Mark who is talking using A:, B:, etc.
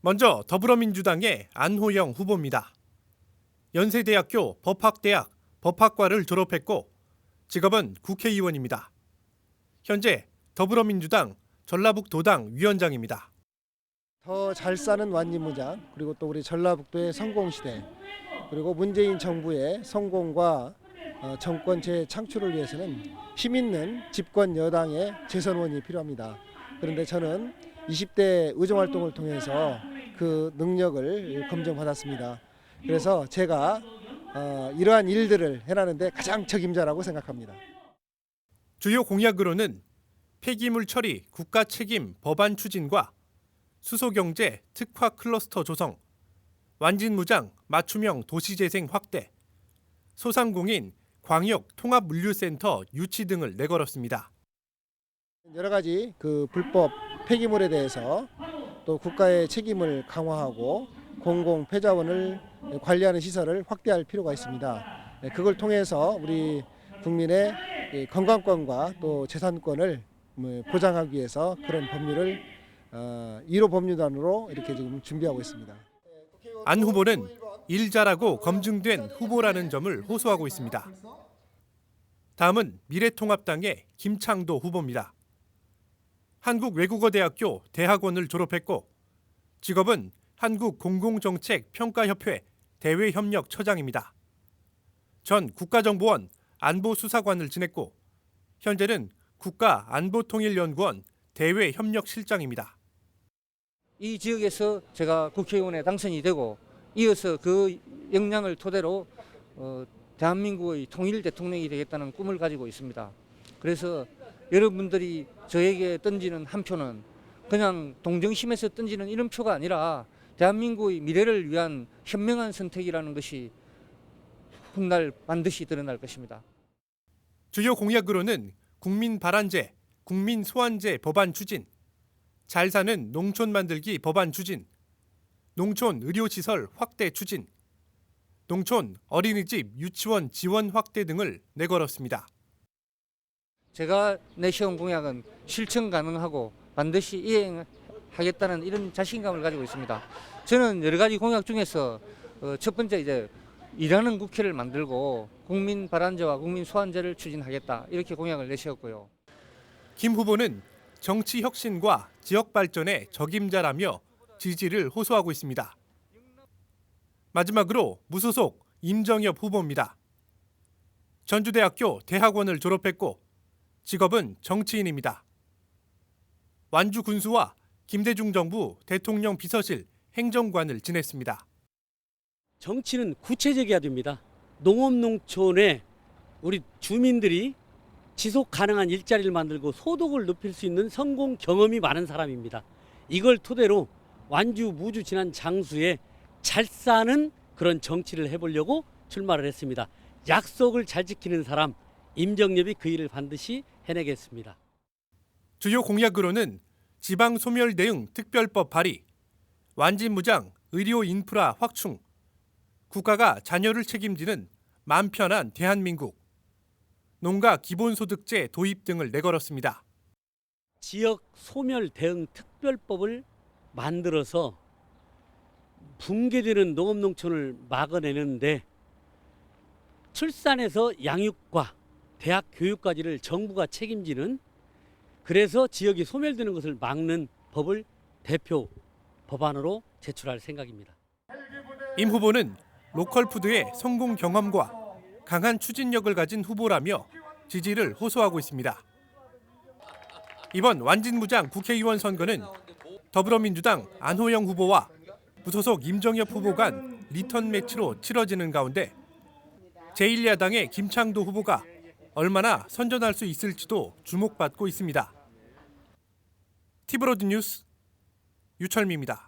A: 먼저 더불어민주당의 안호영 후보입니다. 연세대학교 법학대학 법학과를 졸업했고 직업은 국회의원입니다. 현재 더불어민주당 전라북도당 위원장입니다.
B: 더 잘 사는 완진무장 그리고 또 우리 전라북도의 성공 시대 그리고 문재인 정부의 성공과 어, 정권 재창출을 위해서는 힘 있는 집권 여당의 재선원이 필요합니다. 그런데 저는 20대 의정 활동을 통해서 그 능력을 검증받았습니다. 그래서 제가 어, 이러한 일들을 해나는데 가장 적임자라고 생각합니다.
A: 주요 공약으로는 폐기물 처리 국가 책임 법안 추진과 수소 경제 특화 클러스터 조성, 완진 무장 맞춤형 도시 재생 확대, 소상공인 광역 통합 물류센터 유치 등을 내걸었습니다.
B: 여러 가지 그 불법 폐기물에 대해서 또 국가의 책임을 강화하고 공공 폐자원을 관리하는 시설을 확대할 필요가 있습니다. 네, 그걸 통해서 우리 국민의 이 건강권과 또 재산권을 뭐 보장하기 위해서 그런 법률을 어, 1호 법률안으로 이렇게 지금 준비하고 있습니다.
A: 안 후보는 일 잘하고 검증된 후보라는 점을 호소하고 있습니다. 다음은 미래통합당의 김창도 후보입니다. 한국외국어대학교 대학원을 졸업했고 직업은 한국공공정책평가협회 대외협력처장입니다. 전 국가정보원 안보수사관을 지냈고 현재는 국가안보통일연구원 대외협력실장입니다.
C: 이 지역에서 제가 국회의원에 당선이 되고 이어서 그 역량을 토대로 어, 대한민국의 통일 대통령이 되겠다는 꿈을 가지고 있습니다. 그래서 여러분들이 저에게 던지는 한 표는 그냥 동정심에서 던지는 이런 표가 아니라 대한민국의 미래를 위한 현명한 선택이라는 것이 훗날 반드시 드러날 것입니다.
A: 주요 공약으로는 국민 발안제, 국민 소환제 법안 추진, 잘 사는 농촌 만들기 법안 추진, 농촌 의료시설 확대 추진, 농촌 어린이집 유치원 지원 확대 등을 내걸었습니다.
C: 제가 내세운 공약은 실천 가능하고 반드시 이행하겠다는 이런 자신감을 가지고 있습니다. 저는 여러 가지 공약 중에서 어, 첫 번째 이제 일하는 국회를 만들고 국민 발안제와 국민 소환제를 추진하겠다 이렇게 공약을 내세웠고요.
A: 김 후보는 정치 혁신과 지역 발전의 적임자라며 지지를 호소하고 있습니다. 마지막으로 무소속 임정엽 후보입니다. 전주대학교 대학원을 졸업했고 직업은 정치인입니다. 완주 군수와 김대중 정부 대통령 비서실 행정관을 지냈습니다.
D: 정치는 구체적이어야 됩니다. 농업농촌에 우리 주민들이 지속 가능한 일자리를 만들고 소득을 높일 수 있는 성공 경험이 많은 사람입니다. 이걸 토대로 완주 무주 지난 장수에 잘 사는 그런 정치를 해보려고 출마를 했습니다. 약속을 잘 지키는 사람 임정엽이 그 일을 반드시 해내겠습니다.
A: 주요 공약으로는 지방 소멸 대응 특별법 발의, 완진 무장 의료 인프라 확충, 국가가 자녀를 책임지는 맘 편한 대한민국, 농가 기본소득제 도입 등을 내걸었습니다.
D: 지역 소멸 대응 특별법을 만들어서 붕괴되는 농업농촌을 막아내는데 출산에서 양육과 대학 교육까지를 정부가 책임지는 그래서 지역이 소멸되는 것을 막는 법을 대표 법안으로 제출할 생각입니다.
A: 임 후보는 로컬 푸드의 성공 경험과 강한 추진력을 가진 후보라며 지지를 호소하고 있습니다. 이번 완진무장 국회의원 선거는 더불어민주당 안호영 후보와 무소속 임정엽 후보 간 리턴 매치로 치러지는 가운데 제1야당의 김창도 후보가 얼마나 선전할 수 있을지도 주목받고 있습니다. 티브로드 뉴스 유철미입니다.